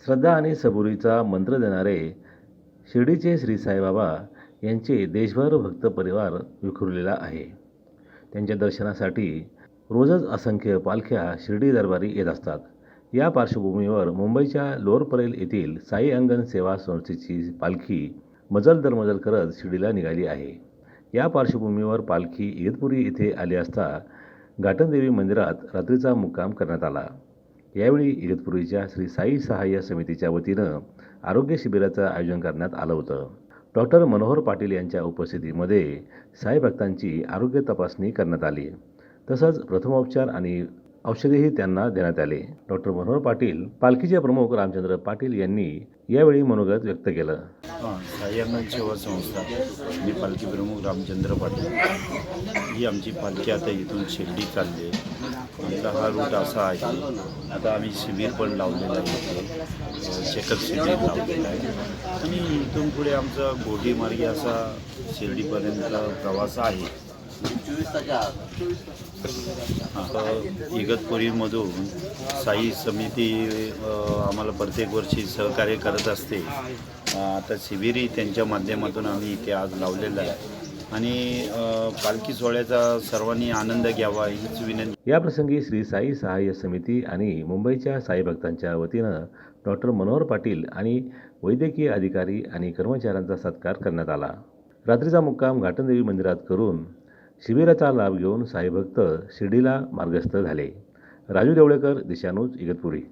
श्रद्धा आणि सबुरीचा मंत्र देणारे शिर्डीचे श्री साईबाबा यांचे देशभर भक्त परिवार विखुरलेला आहे. त्यांच्या दर्शनासाठी रोजच असंख्य पालख्या शिर्डी दरबारी येत असतात. या पार्श्वभूमीवर मुंबईच्या लोअर परेल येथील साई अंगण सेवा संस्थेची पालखी मजल दरमजल करत शिर्डीला निघाली आहे. या पार्श्वभूमीवर पालखी इगतपुरी येथे आली असता घाटनदेवी मंदिरात रात्रीचा मुक्काम करण्यात आला. यावेळी इगतपुरीच्या श्री साई सहाय्य समितीच्या वतीनं आरोग्य शिबिराचं आयोजन करण्यात आलं होतं. डॉक्टर मनोहर पाटील यांच्या उपस्थितीमध्ये साई भक्तांची आरोग्य तपासणी करण्यात आली. तसंच प्रथमोपचार आणि औषधेही त्यांना देण्यात आले. डॉक्टर मनोहर पाटील पालखीचे प्रमुख रामचंद्र पाटील यांनी यावेळी मनोगत व्यक्त केलं. हां साईअंगण सेवा संस्था मी पालखी प्रमुख रामचंद्र पाटील. ही आमची पालखी आता इथून शिर्डी चालली आहे. आमचा हा रूट असा आहे आता आम्ही शिबिर पण लावलेलं आहे इथे. चेकअप शिबिर लावलेलं आहे. आणि इथून पुढे आमचा गोटी मार्गे असा शिर्डीपर्यंत प्रवास आहे. आता इगतपुरीमधून साई समिती आम्हाला प्रत्येक वर्षी सहकार्य करत असते. आता शिबिरी त्यांच्या माध्यमातून आम्ही इथे आज लावलेलं आहे. आणि पालखी सोहळ्याचा सर्वांनी आनंद घ्यावा हीच विनंती. याप्रसंगी श्री साई सहाय्य समिती आणि मुंबईच्या साई भक्तांच्या वतीनं डॉक्टर मनोहर पाटील आणि वैद्यकीय अधिकारी आणि कर्मचाऱ्यांचा सत्कार करण्यात आला. रात्रीचा मुक्काम घाटनदेवी मंदिरात करून शिबिराचा लाभ घेऊन साईभक्त शिर्डीला मार्गस्थ झाले. राजू देवळेकर दिशानूज इगतपुरी.